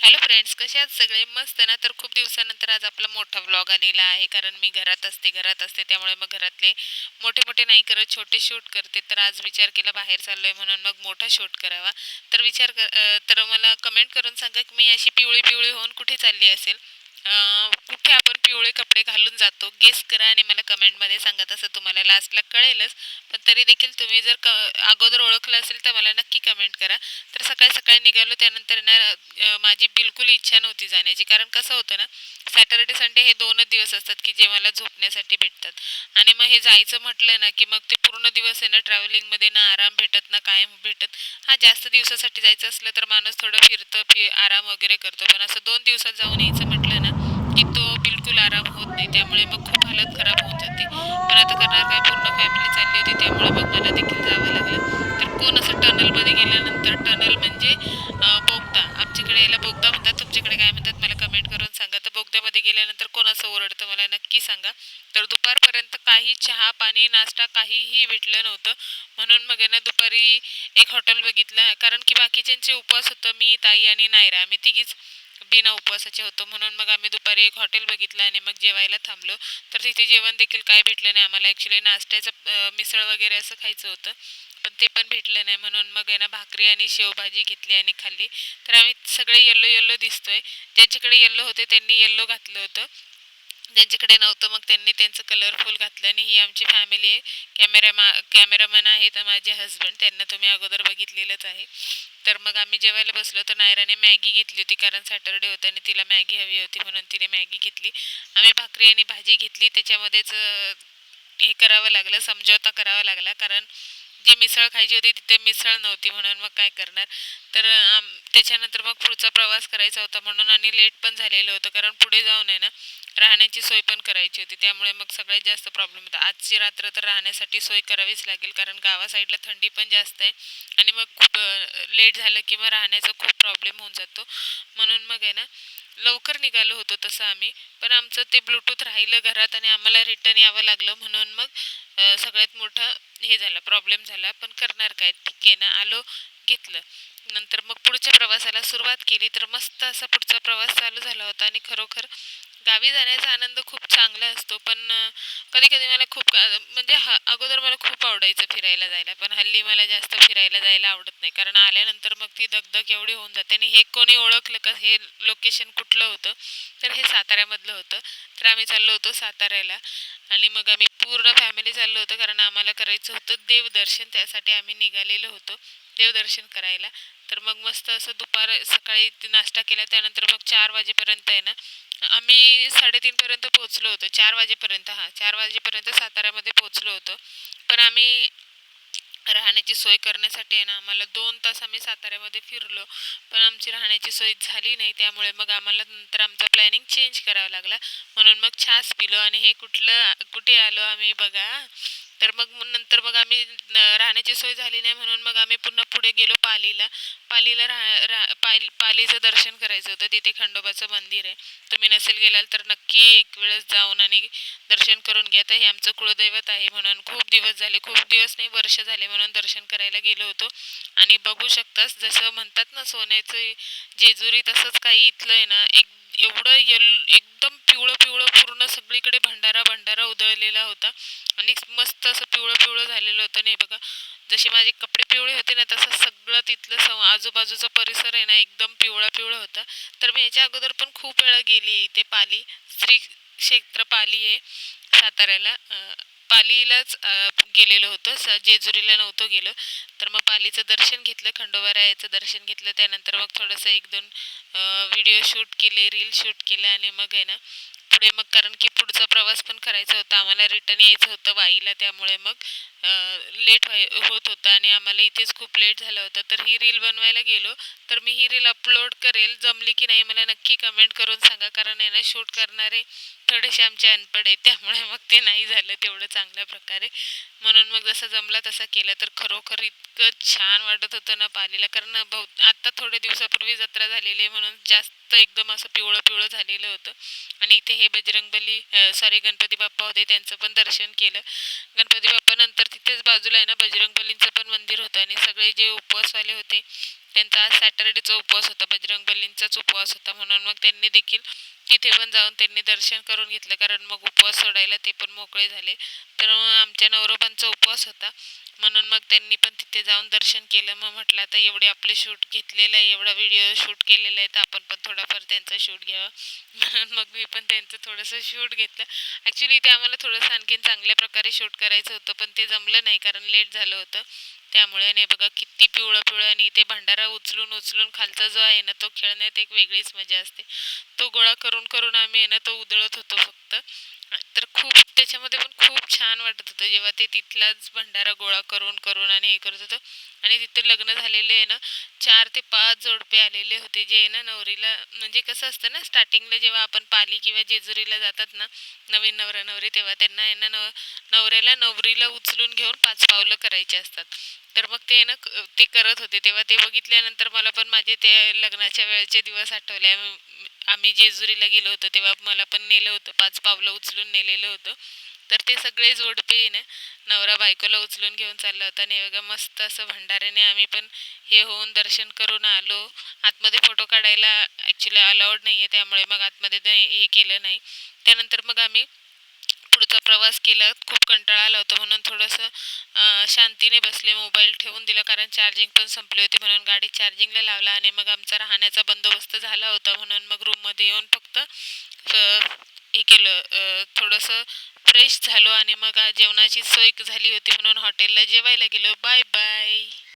Hello friends कसे आहात सगळे? मस्त ना? तर खूप दिवसानंतर आज आपला मोठा व्लॉग आलेला आहे. कारण मी घरात असते घरात असते. त्यामुळे मग घरातले मोठे मोठे नाही करत छोटे शूट करते. तर आज विचार केला बाहेर चाललो आहे म्हणून मग मोठा शूट करावा. तर विचार कर तर मला कमेंट करून सांगा की मी अशी पिवळी पिवळी होऊन कुठे चालली असेल? अं, कुठे आपण पिवळे कपडे घालून जातो गेस करा आणि मला कमेंटमध्ये सांगा तसं तुम्हाला लास्टला कळेलच. पण तरी देखील तुम्ही जर क अगोदर ओळखलं असेल तर मला नक्की कमेंट करा. तर सकाळी सकाळी निघालो त्यानंतर ना अं, माझी बिलकुल इच्छा नव्हती जाण्याची. कारण कसं होतं ना सॅटर्डे संडे हे दोनच दिवस असतात की जे मला झोपण्यासाठी भेटतात. आणि मग हे जायचं म्हटलं ना की मग ते पूर्ण दिवस आहे ना ट्रॅव्हलिंगमध्ये ना आराम भेटत ना काय भेटत. हा जास्त दिवसासाठी जायचं असलं तर माणूस थोडं फिरतं फि आराम वगैरे करतो. पण असं दोन दिवसात जाऊन यायचं म्हटलं ना की तो बिलकुल आराम होत नाही त्यामुळे मग खूप हालत खराब होऊन जाते पण आता करणार काय? पूर्ण फॅमिली चालली होती त्यामुळे मग मला देखील जावं लागलं. तर कोण असं टनलमध्ये गेल्यानंतर? टनल म्हणजे बोगदा. आमच्याकडे याला बोगदा म्हणतात. तुमच्याकडे काय म्हणतात? मला कमेंट करून सांगा. तर बोगद्यामध्ये गेल्यानंतर कोण असं ओरडतं मला नक्की सांगा. तर दुपारपर्यंत काही चहा पाणी नाश्ता काहीही भेटलं नव्हतं. म्हणून मग यांना दुपारी एक हॉटेल बघितलं. कारण की बाकीच्यांचे उपवास होतं. मी ताई आणि नायरा. आम्ही तिघीच बिना उपवासाचे होतो. म्हणून मग आम्ही दुपारी एक हॉटेल बघितलं आणि मग जेवायला थांबलो. तर तिथे जेवण देखील काय भेटलं नाही आम्हाला. ॲक्च्युली नाश्त्याचं मिसळ वगैरे असं खायचं होतं. पण ते पण भेटलं नाही. म्हणून मग आहे ना भाकरी आणि शेवभाजी घेतली आणि खाल्ली. तर आम्ही सगळे येल्लो येल्लो दिसतोय. ज्यांच्याकडे येल्लो होते त्यांनी येल्लो घातलं होतं. ज्यांच्याकडे नव्हतं मग त्यांनी त्यांचं कलरफुल घातलं आणि ही आमची फॅमिली आहे. कॅमेरा मा कॅमेरामॅन आहेत माझे हस्बंड त्यांना तुम्ही अगोदर बघितलेलंच आहे. तर मग आम्ही जेवायला बसलो तर नायराने मॅगी घेतली होती कारण सॅटरडे होतं आणि तिला मॅगी हवी होती म्हणून तिने मॅगी घेतली. आम्ही भाकरी आणि भाजी घेतली. त्याच्यामध्येच हे करावं लागलं समझोता करावा लागला. कारण जी मिसळ खायची होती तिथे मिसळ नव्हती म्हणून मग काय करणार? तर आम त्याच्यानंतर मग पुढचा प्रवास करायचा होता म्हणून आणि लेट पण झालेलं होतं. कारण पुढे जाऊन आहे ना राहण्याची सोय पण करायची होती. त्यामुळे मग सगळ्यात जास्त प्रॉब्लेम होता. आजची रात्र तर राहण्यासाठी सोय करावीच लागेल कारण गावा साईडला थंडी पण जास्त आहे. आणि मग खूप लेट झालं की मग राहण्याचा खूप प्रॉब्लेम होऊन जातो. म्हणून मग आहे ना लवकर निघालो होतो तसं आम्ही. पण आमचं ते ब्लूटूथ राहिलं घरात आणि आम्हाला रिटर्न यावं लागलं. म्हणून मग सगळ्यात मोठा हे झाला प्रॉब्लेम झाला. पण करणार काय? ठीक आहे ना आलो घेतलं. नंतर मग पुढच्या प्रवासाला सुरुवात केली. तर मस्त असा पुढचा प्रवास चालू झाला होता. आणि खरोखर गावी जाण्याचा आनंद खूप चांगला असतो पण कधी कधी मला खूप म्हणजे ह अगोदर मला खूप आवडायचं फिरायला जायला पण हल्ली मला जास्त फिरायला जायला आवडत नाही कारण आल्यानंतर मग ती दगदग एवढी होऊन जाते आणि हे कोणी ओळखलं का हे लोकेशन कुठलं होतं तर हे साताऱ्यामधलं होतं. तर आम्ही चाललो होतो साताऱ्याला आणि मग आम्ही पूर्ण फॅमिली चाललो होतो कारण आम्हाला करायचं होतं देवदर्शन त्यासाठी आम्ही निघालेलो होतो. देवदर्शन करायला. तर मग मस्त असं दुपार सकाळी नाश्ता केला त्यानंतर मग चार वाजेपर्यंत आहे ना आम्ही साडेतीनपर्यंत पोहोचलो होतो. चार वाजेपर्यंत हां चार वाजेपर्यंत साताऱ्यामध्ये पोहोचलो होतो. पण आम्ही राहण्याची सोय करण्यासाठी आहे ना आम्हाला दोन तास आम्ही साताऱ्यामध्ये फिरलो. पण आमची राहण्याची सोय झाली नाही त्यामुळे मग आम्हाला नंतर आमचा प्लॅनिंग चेंज करावा लागला. म्हणून मग छास पिलो आणि हे कुठलं कुठे आलो आम्ही बघा. तर मग नंतर मग आम्ही राहण्याची सोय झाली नाही म्हणून मग आम्ही पुन्हा पुढे गेलो पालीला. पालीला राह रा पाल पालीचं दर्शन करायचं होतं. तिथे खंडोबाचं मंदिर आहे. तुम्ही नसेल गेलाल तर नक्की एक वेळेस जाऊन आणि दर्शन करून घ्या. तर हे आमचं कुळदैवत आहे म्हणून खूप दिवस झाले. खूप दिवस नाही वर्ष झाले म्हणून दर्शन करायला गेलो होतो. आणि बघू शकतास जसं म्हणतात ना सोन्याचं जेजुरी तसंच काही इथलं आहे ना एक एवढं यल एकदम पिवळं पिवळं पूर्ण सगळीकडे भंडारा भंडारा उधळलेला होता. आणि मस्त असं पिवळं पिवळं झालेलं होतं. नाही बघा जसे माझे कपडे पिवळे होते ना तसं सगळं तिथलं स आजूबाजूचा परिसर आहे ना एकदम पिवळा पिवळा होता. तर मी याच्या अगोदर पण खूप वेळा गेली आहे इथे पाली. श्री क्षेत्र पाली आहे साताऱ्याला. पालीलाच गेलेलो होतो. स जेजुरीला नव्हतं गेलो. तर मग पालीचं दर्शन घेतलं खंडोबारायाचं दर्शन घेतलं. त्यानंतर मग थोडंसं एक दोन व्हिडिओ शूट केले रील शूट केले आणि मग आहे ना पुढे मग कारण की पुढचा प्रवास पण करायचा होता. आम्हाला रिटर्न यायचं होतं वाईला. त्यामुळे मग लेट व्हाय होत होता आणि आम्हाला इथेच खूप लेट झालं होतं. तर ही रील बनवायला गेलो. तर मी ही रील अपलोड करेल. जमली की नाही मला नक्की कमेंट करून सांगा. कारण आहे ना शूट करणारे थोडेसे आमचे अनपड आहे त्यामुळे मग ते नाही झालं तेवढं चांगल्या प्रकारे. म्हणून मग जसं जमला तसा केला तर खरोखर इतकं छान वाटत होतं ना पालीला. कारण बहु आत्ता थोड्या दिवसापूर्वी जत्रा झालेली आहे म्हणून जास्त एकदम असं पिवळं पिवळं झालेलं होतं. आणि इथे हे बजरंगबली सॉरी गणपती बाप्पा होते त्यांचं पण दर्शन केलं. गणपती बाप्पानंतर तिथेच बाजूला आहे ना बजरंगबलींचं पण मंदिर होतं. आणि सगळे जे उपवासवाले होते त्यांचा आज सॅटर्डेचा उपवास होता बजरंगबलींचाच उपवास होता. म्हणून मग त्यांनी देखील तिथे पण जाऊन त्यांनी दर्शन करून घेतलं. कारण मग उपवास सोडायला ते पण मोकळे झाले. तर आमच्या नवरोबांचा उपवास होता. म्हणून मग त्यांनी पण तिथे जाऊन दर्शन केलं. मग म्हटलं आता एवढे आपले शूट घेतलेलं आहे एवढा व्हिडिओ शूट केलेला आहे तर आपण पण थोडाफार त्यांचं शूट घ्यावं. म्हणून मग मी पण त्यांचं थोडंसं शूट घेतलं. ॲक्च्युली ते आम्हाला थोडंसं आणखीन चांगल्या प्रकारे शूट करायचं होतं पण ते जमलं नाही कारण लेट झालं होतं. त्यामुळे नाही बघा किती पिवळं पिवळं आणि ते भंडारा उचलून उचलून खालचा जो आहे ना तो खेळण्यात एक वेगळीच मजा असते. तो गोळा करून करून आम्ही आहे ना तो उधळत होतो फक्त. तर खूप त्याच्यामध्ये पण खूप छान वाटत होतं. जेव्हा ते तिथलाच भंडारा गोळा करून करून आणि हे करत होतं. आणि तिथं लग्न झालेले आहे ना चार ते पाच जोडपे आलेले होते. जे आहे ना नवरीला म्हणजे कसं असतं ना स्टार्टिंगला जेव्हा आपण पाली किंवा जेजुरीला जातात ना नवीन नवरा नवरी तेव्हा त्यांना आहे ना नव नवऱ्याला नवरीला उचलून घेऊन पाच पावलं करायचे असतात. तर मग ते ना ते करत होते. तेव्हा ते बघितल्यानंतर मला पण माझे ते लग्नाच्या वेळेचे दिवस आठवले. आम्ही जेजुरीला गेलो होतो तेव्हा मला पण नेलं होतं पाच पावलं उचलून नेलेलं होतं. तर ते सगळे जोडपे ना नवरा बायकोला उचलून घेऊन चालला होता. आणि बघा मस्त असं भंडाऱ्याने आम्ही पण हे होऊन दर्शन करून आलो. आतमध्ये फोटो काढायला ॲक्च्युली अलाउड नाही आहे त्यामुळे मग आतमध्ये ते हे केलं नाही. त्यानंतर मग आम्ही पुढचा प्रवास केला खूप कंटाळा आला होता. म्हणून थोडंसं शांतीने बसले मोबाईल ठेवून दिला. कारण चार्जिंग पण संपली होती. म्हणून गाडी चार्जिंगला लावला आणि मग आमचा राहण्याचा बंदोबस्त झाला होता. म्हणून मग रूममध्ये येऊन फक्त हे केलं. थोडंसं फ्रेश झालो आणि मग जेवणाची सोय झाली होती. म्हणून हॉटेलला जेवायला गेलो. Bye bye